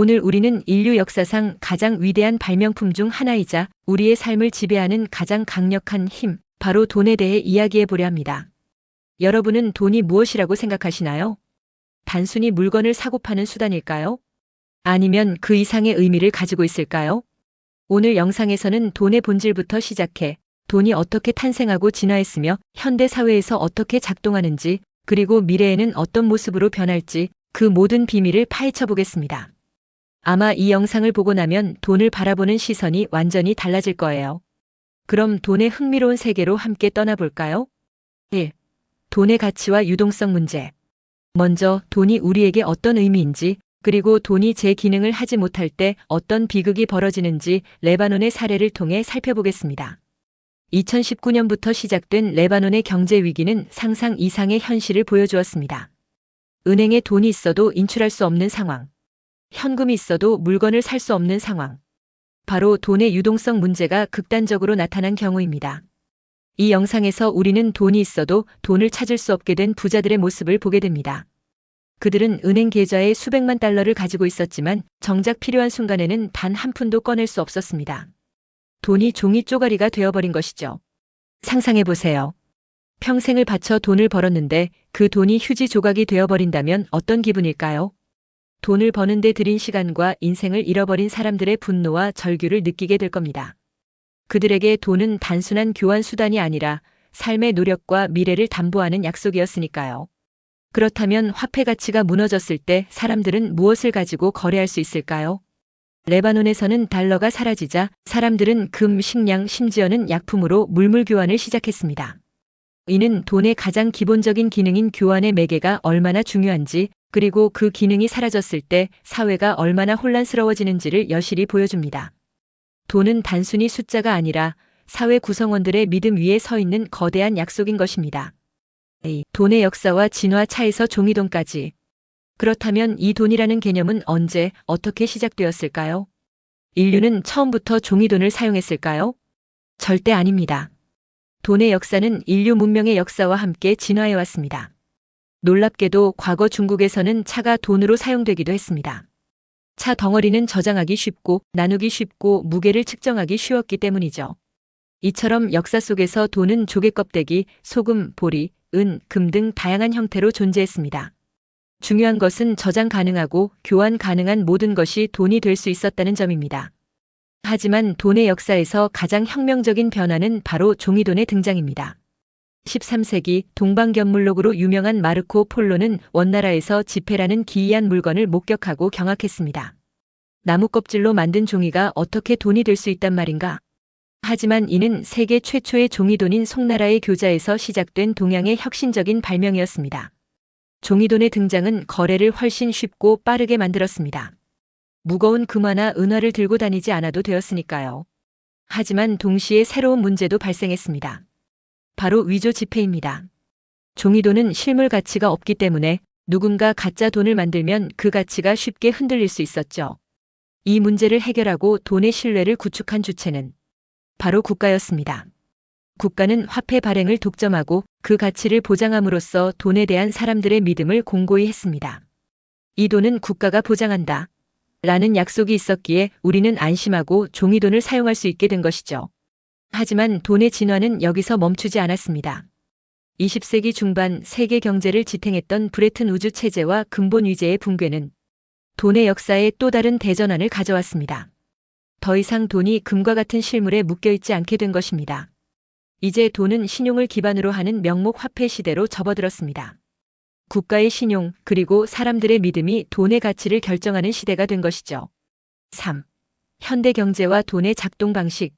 오늘 우리는 인류 역사상 가장 위대한 발명품 중 하나이자 우리의 삶을 지배하는 가장 강력한 힘, 바로 돈에 대해 이야기해 보려 합니다. 여러분은 돈이 무엇이라고 생각하시나요? 단순히 물건을 사고 파는 수단일까요? 아니면 그 이상의 의미를 가지고 있을까요? 오늘 영상에서는 돈의 본질부터 시작해 돈이 어떻게 탄생하고 진화했으며 현대 사회에서 어떻게 작동하는지 그리고 미래에는 어떤 모습으로 변할지 그 모든 비밀을 파헤쳐 보겠습니다. 아마 이 영상을 보고 나면 돈을 바라보는 시선이 완전히 달라질 거예요. 그럼 돈의 흥미로운 세계로 함께 떠나볼까요? 1. 돈의 가치와 유동성 문제. 먼저 돈이 우리에게 어떤 의미인지 그리고 돈이 제 기능을 하지 못할 때 어떤 비극이 벌어지는지 레바논의 사례를 통해 살펴보겠습니다. 2019년부터 시작된 레바논의 경제 위기는 상상 이상의 현실을 보여주었습니다. 은행에 돈이 있어도 인출할 수 없는 상황. 현금이 있어도 물건을 살 수 없는 상황. 바로 돈의 유동성 문제가 극단적으로 나타난 경우입니다. 이 영상에서 우리는 돈이 있어도 돈을 찾을 수 없게 된 부자들의 모습을 보게 됩니다. 그들은 은행 계좌에 수백만 달러를 가지고 있었지만 정작 필요한 순간에는 단 한 푼도 꺼낼 수 없었습니다. 돈이 종이 쪼가리가 되어버린 것이죠. 상상해 보세요. 평생을 바쳐 돈을 벌었는데 그 돈이 휴지 조각이 되어버린다면 어떤 기분일까요? 돈을 버는데 들인 시간과 인생을 잃어버린 사람들의 분노와 절규를 느끼게 될 겁니다. 그들에게 돈은 단순한 교환 수단이 아니라 삶의 노력과 미래를 담보하는 약속이었으니까요. 그렇다면 화폐 가치가 무너졌을 때 사람들은 무엇을 가지고 거래할 수 있을까요? 레바논에서는 달러가 사라지자 사람들은 금, 식량, 심지어는 약품으로 물물 교환을 시작했습니다. 이는 돈의 가장 기본적인 기능인 교환의 매개가 얼마나 중요한지 그리고 그 기능이 사라졌을 때 사회가 얼마나 혼란스러워지는지를 여실히 보여줍니다. 돈은 단순히 숫자가 아니라 사회 구성원들의 믿음 위에 서 있는 거대한 약속인 것입니다. A. 돈의 역사와 진화 차에서 종이돈까지. 그렇다면 이 돈이라는 개념은 언제, 어떻게 시작되었을까요? 인류는 처음부터 종이돈을 사용했을까요? 절대 아닙니다. 돈의 역사는 인류 문명의 역사와 함께 진화해 왔습니다. 놀랍게도 과거 중국에서는 차가 돈으로 사용되기도 했습니다. 차 덩어리는 저장하기 쉽고 나누기 쉽고 무게를 측정하기 쉬웠기 때문이죠. 이처럼 역사 속에서 돈은 조개 껍데기, 소금, 보리, 은, 금 등 다양한 형태로 존재했습니다. 중요한 것은 저장 가능하고 교환 가능한 모든 것이 돈이 될 수 있었다는 점입니다. 하지만 돈의 역사에서 가장 혁명적인 변화는 바로 종이돈의 등장입니다. 13세기 동방견물록으로 유명한 마르코 폴로는 원나라에서 지폐라는 기이한 물건을 목격하고 경악했습니다. 나무 껍질로 만든 종이가 어떻게 돈이 될 수 있단 말인가? 하지만 이는 세계 최초의 종이돈인 송나라의 교자에서 시작된 동양의 혁신적인 발명이었습니다. 종이돈의 등장은 거래를 훨씬 쉽고 빠르게 만들었습니다. 무거운 금화나 은화를 들고 다니지 않아도 되었으니까요. 하지만 동시에 새로운 문제도 발생했습니다. 바로 위조 지폐입니다. 종이돈은 실물 가치가 없기 때문에 누군가 가짜 돈을 만들면 그 가치가 쉽게 흔들릴 수 있었죠. 이 문제를 해결하고 돈의 신뢰를 구축한 주체는 바로 국가였습니다. 국가는 화폐 발행을 독점하고 그 가치를 보장함으로써 돈에 대한 사람들의 믿음을 공고히 했습니다. 이 돈은 국가가 보장한다. 라는 약속이 있었기에 우리는 안심하고 종이돈을 사용할 수 있게 된 것이죠. 하지만 돈의 진화는 여기서 멈추지 않았습니다. 20세기 중반 세계 경제를 지탱했던 브레튼 우주 체제와 근본 위제의 붕괴는 돈의 역사에 또 다른 대전환을 가져왔습니다. 더 이상 돈이 금과 같은 실물에 묶여있지 않게 된 것입니다. 이제 돈은 신용을 기반으로 하는 명목 화폐 시대로 접어들었습니다. 국가의 신용 그리고 사람들의 믿음이 돈의 가치를 결정하는 시대가 된 것이죠. 3. 현대 경제와 돈의 작동 방식.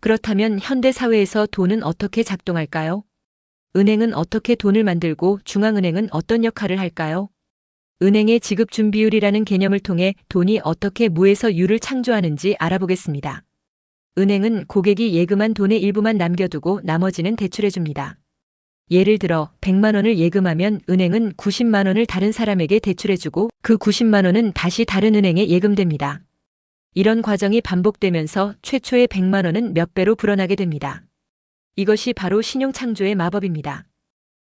그렇다면 현대 사회에서 돈은 어떻게 작동할까요? 은행은 어떻게 돈을 만들고 중앙은행은 어떤 역할을 할까요? 은행의 지급 준비율이라는 개념을 통해 돈이 어떻게 무에서 유를 창조하는지 알아보겠습니다. 은행은 고객이 예금한 돈의 일부만 남겨두고 나머지는 대출해 줍니다. 예를 들어 100만 원을 예금하면 은행은 90만 원을 다른 사람에게 대출해 주고 그 90만 원은 다시 다른 은행에 예금됩니다. 이런 과정이 반복되면서 최초의 100만 원은 몇 배로 불어나게 됩니다. 이것이 바로 신용 창조의 마법입니다.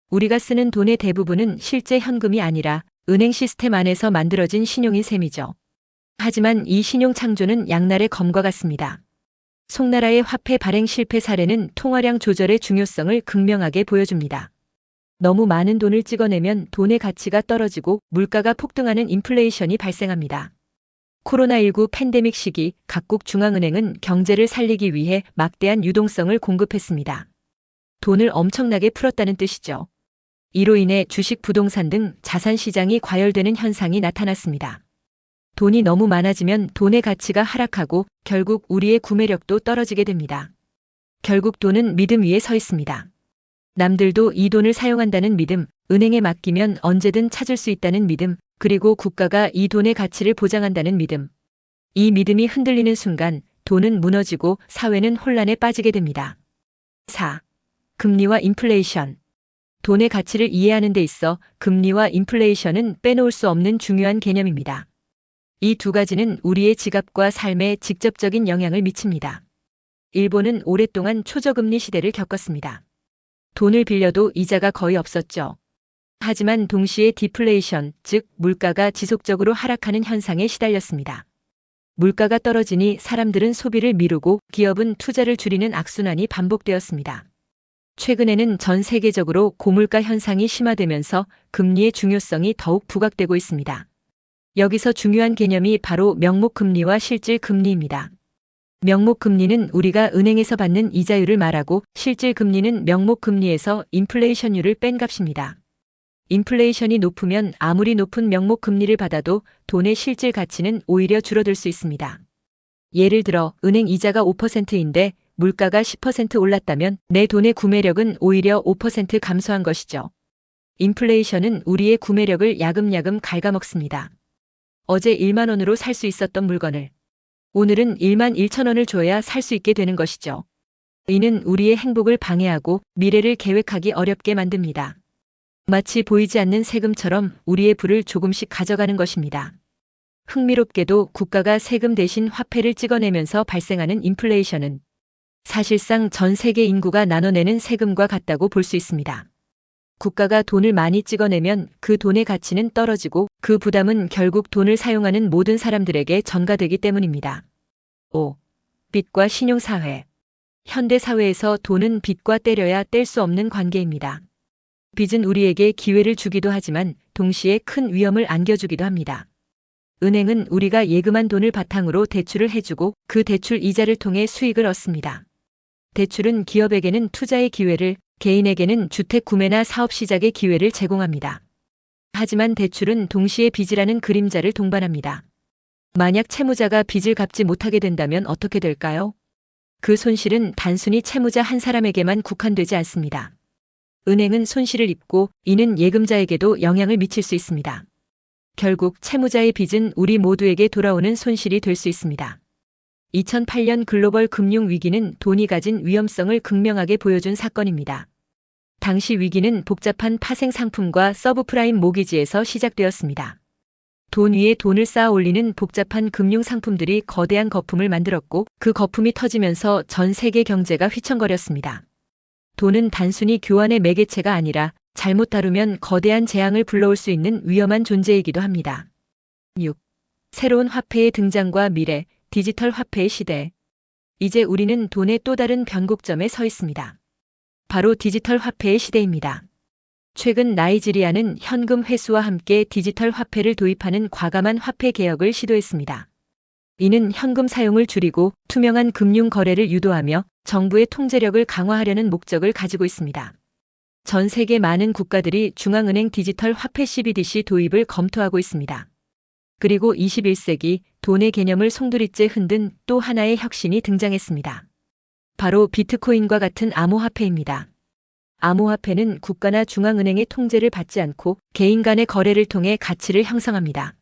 우리가 쓰는 돈의 대부분은 실제 현금이 아니라 은행 시스템 안에서 만들어진 신용인 셈이죠. 하지만 이 신용 창조는 양날의 검과 같습니다. 송나라의 화폐 발행 실패 사례는 통화량 조절의 중요성을 극명하게 보여줍니다. 너무 많은 돈을 찍어내면 돈의 가치가 떨어지고 물가가 폭등하는 인플레이션이 발생합니다. 코로나19 팬데믹 시기 각국 중앙은행은 경제를 살리기 위해 막대한 유동성을 공급했습니다. 돈을 엄청나게 풀었다는 뜻이죠. 이로 인해 주식 부동산 등 자산 시장이 과열되는 현상이 나타났습니다. 돈이 너무 많아지면 돈의 가치가 하락하고 결국 우리의 구매력도 떨어지게 됩니다. 결국 돈은 믿음 위에 서 있습니다. 남들도 이 돈을 사용한다는 믿음, 은행에 맡기면 언제든 찾을 수 있다는 믿음, 그리고 국가가 이 돈의 가치를 보장한다는 믿음. 이 믿음이 흔들리는 순간 돈은 무너지고 사회는 혼란에 빠지게 됩니다. 4. 금리와 인플레이션. 돈의 가치를 이해하는 데 있어 금리와 인플레이션은 빼놓을 수 없는 중요한 개념입니다. 이 두 가지는 우리의 지갑과 삶에 직접적인 영향을 미칩니다. 일본은 오랫동안 초저금리 시대를 겪었습니다. 돈을 빌려도 이자가 거의 없었죠. 하지만 동시에 디플레이션, 즉 물가가 지속적으로 하락하는 현상에 시달렸습니다. 물가가 떨어지니 사람들은 소비를 미루고 기업은 투자를 줄이는 악순환이 반복되었습니다. 최근에는 전 세계적으로 고물가 현상이 심화되면서 금리의 중요성이 더욱 부각되고 있습니다. 여기서 중요한 개념이 바로 명목금리와 실질금리입니다. 명목금리는 우리가 은행에서 받는 이자율을 말하고 실질금리는 명목금리에서 인플레이션율을 뺀 값입니다. 인플레이션이 높으면 아무리 높은 명목 금리를 받아도 돈의 실질 가치는 오히려 줄어들 수 있습니다. 예를 들어 은행 이자가 5%인데 물가가 10% 올랐다면 내 돈의 구매력은 오히려 5% 감소한 것이죠. 인플레이션은 우리의 구매력을 야금야금 갉아먹습니다. 어제 1만 원으로 살 수 있었던 물건을 오늘은 1만 1천 원을 줘야 살 수 있게 되는 것이죠. 이는 우리의 행복을 방해하고 미래를 계획하기 어렵게 만듭니다. 마치 보이지 않는 세금처럼 우리의 부를 조금씩 가져가는 것입니다. 흥미롭게도 국가가 세금 대신 화폐를 찍어내면서 발생하는 인플레이션은 사실상 전 세계 인구가 나눠내는 세금과 같다고 볼 수 있습니다. 국가가 돈을 많이 찍어내면 그 돈의 가치는 떨어지고 그 부담은 결국 돈을 사용하는 모든 사람들에게 전가되기 때문입니다. 5. 빚과 신용사회. 현대 사회에서 돈은 빚과 때려야 뗄 수 없는 관계입니다. 빚은 우리에게 기회를 주기도 하지만 동시에 큰 위험을 안겨주기도 합니다. 은행은 우리가 예금한 돈을 바탕으로 대출을 해주고 그 대출 이자를 통해 수익을 얻습니다. 대출은 기업에게는 투자의 기회를, 개인에게는 주택 구매나 사업 시작의 기회를 제공합니다. 하지만 대출은 동시에 빚이라는 그림자를 동반합니다. 만약 채무자가 빚을 갚지 못하게 된다면 어떻게 될까요? 그 손실은 단순히 채무자 한 사람에게만 국한되지 않습니다. 은행은 손실을 입고 이는 예금자에게도 영향을 미칠 수 있습니다. 결국 채무자의 빚은 우리 모두에게 돌아오는 손실이 될 수 있습니다. 2008년 글로벌 금융 위기는 돈이 가진 위험성을 극명하게 보여준 사건입니다. 당시 위기는 복잡한 파생 상품과 서브프라임 모기지에서 시작되었습니다. 돈 위에 돈을 쌓아 올리는 복잡한 금융 상품들이 거대한 거품을 만들었고 그 거품이 터지면서 전 세계 경제가 휘청거렸습니다. 돈은 단순히 교환의 매개체가 아니라 잘못 다루면 거대한 재앙을 불러올 수 있는 위험한 존재이기도 합니다. 6. 새로운 화폐의 등장과 미래, 디지털 화폐의 시대. 이제 우리는 돈의 또 다른 변곡점에 서 있습니다. 바로 디지털 화폐의 시대입니다. 최근 나이지리아는 현금 회수와 함께 디지털 화폐를 도입하는 과감한 화폐 개혁을 시도했습니다. 이는 현금 사용을 줄이고 투명한 금융 거래를 유도하며 정부의 통제력을 강화하려는 목적을 가지고 있습니다. 전 세계 많은 국가들이 중앙은행 디지털 화폐 CBDC 도입을 검토하고 있습니다. 그리고 21세기 돈의 개념을 송두리째 흔든 또 하나의 혁신이 등장했습니다. 바로 비트코인과 같은 암호화폐입니다. 암호화폐는 국가나 중앙은행의 통제를 받지 않고 개인 간의 거래를 통해 가치를 형성합니다.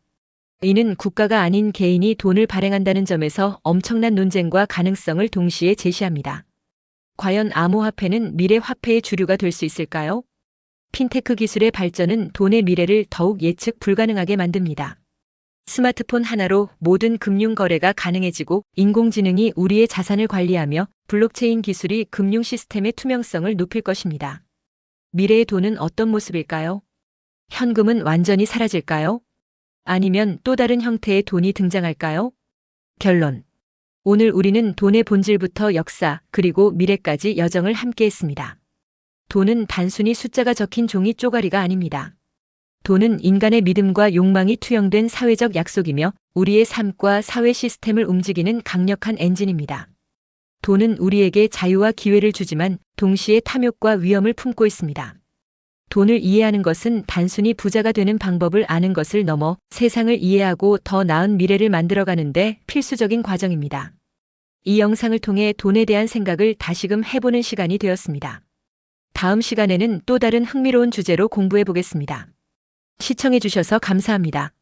이는 국가가 아닌 개인이 돈을 발행한다는 점에서 엄청난 논쟁과 가능성을 동시에 제시합니다. 과연 암호화폐는 미래 화폐의 주류가 될 수 있을까요? 핀테크 기술의 발전은 돈의 미래를 더욱 예측 불가능하게 만듭니다. 스마트폰 하나로 모든 금융 거래가 가능해지고 인공지능이 우리의 자산을 관리하며 블록체인 기술이 금융 시스템의 투명성을 높일 것입니다. 미래의 돈은 어떤 모습일까요? 현금은 완전히 사라질까요? 아니면 또 다른 형태의 돈이 등장할까요? 결론. 오늘 우리는 돈의 본질부터 역사, 그리고 미래까지 여정을 함께 했습니다. 돈은 단순히 숫자가 적힌 종이 쪼가리가 아닙니다. 돈은 인간의 믿음과 욕망이 투영된 사회적 약속이며 우리의 삶과 사회 시스템을 움직이는 강력한 엔진입니다. 돈은 우리에게 자유와 기회를 주지만 동시에 탐욕과 위험을 품고 있습니다. 돈을 이해하는 것은 단순히 부자가 되는 방법을 아는 것을 넘어 세상을 이해하고 더 나은 미래를 만들어가는데 필수적인 과정입니다. 이 영상을 통해 돈에 대한 생각을 다시금 해보는 시간이 되었습니다. 다음 시간에는 또 다른 흥미로운 주제로 공부해 보겠습니다. 시청해 주셔서 감사합니다.